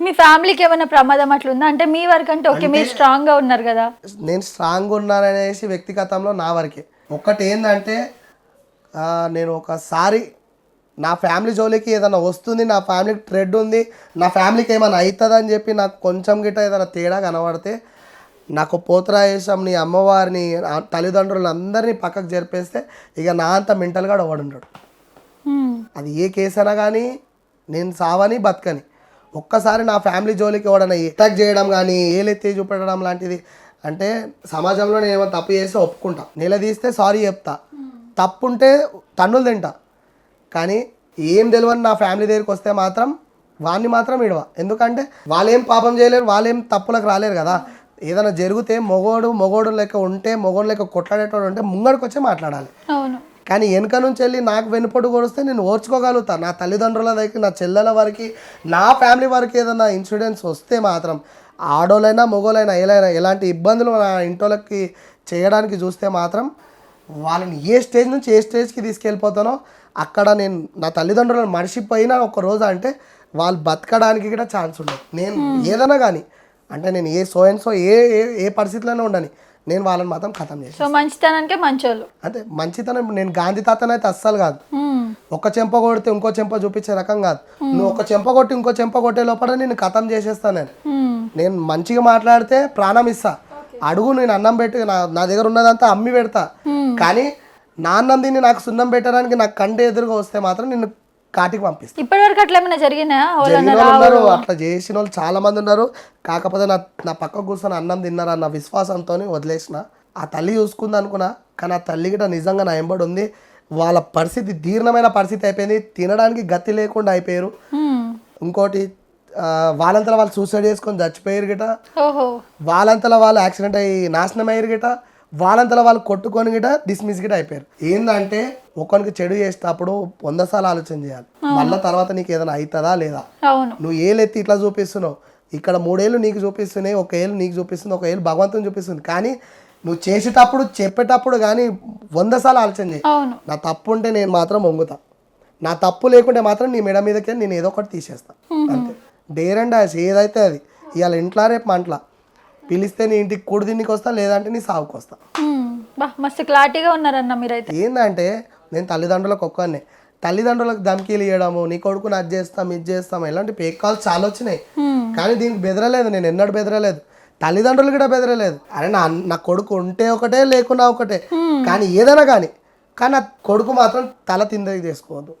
మీ ఫ్యామిలీకి ఏమైనా ప్రమాదం అట్లా ఉందా? అంటే మీ వరకు అంటే ఓకే మీరు స్ట్రాంగ్గా ఉన్నారు కదా. నేను స్ట్రాంగ్ ఉన్నాననేసి వ్యక్తిగతంలో నా వరకే. ఒక్కటి ఏంటంటే నేను ఒకసారి నా ఫ్యామిలీ జోలికి ఏదైనా వస్తుంది నా ఫ్యామిలీకి ట్రెడ్ ఉంది నా ఫ్యామిలీకి ఏమైనా అవుతుంది అని చెప్పి నాకు కొంచెం గిట్ట ఏదైనా తేడా కనబడితే నాకు పోతరాయేశం నీ అమ్మవారిని ఆ తల్లిదండ్రులు అందరినీ పక్కకు జరిపేస్తే ఇక నా అంత మెంటల్గా ఉండడు హ్మ్. అది ఏ కేసు అయినా కానీ నేను సావని బతకని. ఒక్కసారి నా ఫ్యామిలీ జోలికి ఎవడన్నా అటాక్ చేయడం కానీ ఏలెత్తి చూపెట్టడం లాంటిది అంటే సమాజంలో నేను ఏమైనా తప్పు చేస్తే ఒప్పుకుంటా. నిలదీస్తే సారీ చెప్తా. తప్పు ఉంటే తన్నులు తింటా. కానీ ఏం తెలియని నా ఫ్యామిలీ దగ్గరికి వస్తే మాత్రం వాడిని మాత్రం ఇడవ ఎందుకంటే వాళ్ళేం పాపం చేయలేరు వాళ్ళేం తప్పులకు రాలేరు కదా. ఏదైనా జరిగితే మొగోడు మొగోడు లెక్క ఉంటే మొగోడు లెక్క కొట్లాడేటోడు ఉంటే ముంగడికి వచ్చి మాట్లాడాలి. అవును. కానీ వెనుక నుంచి వెళ్ళి నాకు వెనుపొట్టు కొడిస్తే నేను ఓర్చుకోగలుగుతా. నా తల్లిదండ్రుల దగ్గర నా చెల్లెల వారికి నా ఫ్యామిలీ వారికి ఏదైనా ఇన్సూరెన్స్ వస్తే మాత్రం ఆడోళ్ళైనా మొగోలైనా ఎలా ఎలాంటి ఇబ్బందులు నా ఇంటోళ్ళకి చేయడానికి చూస్తే మాత్రం వాళ్ళని ఏ స్టేజ్ నుంచి ఏ స్టేజ్కి తీసుకెళ్ళిపోతానో అక్కడ నేను నా తల్లిదండ్రులను మర్చిపోయినా ఒక రోజు అంటే వాళ్ళు బతకడానికి కూడా ఛాన్స్ ఉండదు. నేను ఏదైనా కానీ అంటే నేను ఏ సో అండ్ సో ఏ ఏ- ఏ పరిస్థితిలోనే ఉండని నేను వాళ్ళని మాత్రం ఖతం చేసి సో మంచితనానికే మంచోళ్ళు. అంటే మంచితనం నేను గాంధీ తాతనైతే అయితే అస్సలు కాదు. ఒక చెంప కొడితే ఇంకో చెంప చూపించే రకం కాదు. నువ్వు ఒక చెంప కొట్టి ఇంకో చెంప కొట్టే లోపల నేను ఖతం చేసేస్తాను నేను. నేను మంచిగా మాట్లాడితే ప్రాణం ఇస్తా. అడుగు నేను అన్నం పెట్టి నా దగ్గర ఉన్నదంతా అమ్మి పెడతా. కానీ నా అన్నం తిని నాకు సున్నం పెట్టడానికి నాకు కంటే ఎదురుగా వస్తే మాత్రం నిన్ను కాటికి పంపిస్తాను ఇప్పటి వరకు అట్లా ఏమైనా జరిగినా? జరిగిన వాళ్ళు ఉన్నారు అట్లా చేసిన వాళ్ళు చాలా మంది ఉన్నారు. కాకపోతే నా నా పక్క కూర్చొని అన్నం తిన్నారు అన్న విశ్వాసంతో వదిలేసిన. ఆ తల్లి చూసుకుంది అనుకున్నా కానీ ఆ తల్లి గిట నిజంగా నా ఎంబడి ఉంది. వాళ్ళ పరిస్థితి దీర్ణమైన పరిస్థితి అయిపోయింది. తినడానికి గతి లేకుండా అయిపోయారు. ఇంకోటి ఆ, వాళ్ళంతలో వాళ్ళు సూసైడ్ చేసుకొని చచ్చిపోయారు గిట ఓహో. వాళ్ళంతలో వాళ్ళు యాక్సిడెంట్ అయ్యి నాశనం అయ్యారు గిట వాళ్ళంతలో వాళ్ళు కొట్టుకొని గిట డిస్మిస్ గిట అయిపోయారు. ఏంటంటే ఒకరికి చెడు చేసేటప్పుడు వంద సార్లు ఆలోచన చేయాలి. మళ్ళీ తర్వాత నీకు ఏదైనా అవుతుందా లేదా? నువ్వు ఏలెత్తి ఇట్లా చూపిస్తున్నావు? ఇక్కడ మూడేళ్ళు నీకు చూపిస్తున్నాయి ఒక ఏళ్ళు నీకు చూపిస్తుంది ఒక ఏళ్ళు భగవంతుని చూపిస్తుంది. కానీ నువ్వు చేసేటప్పుడు చెప్పేటప్పుడు కానీ వంద సార్లు ఆలోచన చేయి. నా తప్పు ఉంటే నేను మాత్రం వంగుతా. నా తప్పు లేకుంటే మాత్రం నీ మెడ మీదకి నేను ఏదో ఒకటి తీసేస్తా. అంతే. డేర్ అండ్ డాష్ ఏదైతే అది ఇవాళ ఇంట్లో రేపు మంటల. పిలిస్తే నీ ఇంటికి కూడి తిన్నికి వస్తా లేదంటే నీ సాగుకు వస్తా. బా మస్తు క్లారిటీగా ఉన్నారన్న మీరైతే. ఏంటంటే నేను తల్లిదండ్రులకు ఒక్కనే తల్లిదండ్రులకు ధమ్కీలు ఇవ్వడము నీ కొడుకుని అది చేస్తాం ఇది చేస్తాం ఇలాంటి పేక్ కాల్స్ చాలా వచ్చినాయి. కానీ దీనికి బెదరలేదు నేను ఎన్నడూ బెదరలేదు. తల్లిదండ్రులు కూడా బెదరలేదు. అరే నా నా కొడుకు ఉంటే ఒకటే లేకున్నా ఒకటే. కానీ ఏదైనా కానీ కానీ నా కొడుకు మాత్రం తల తిందకి చేసుకోవద్దు.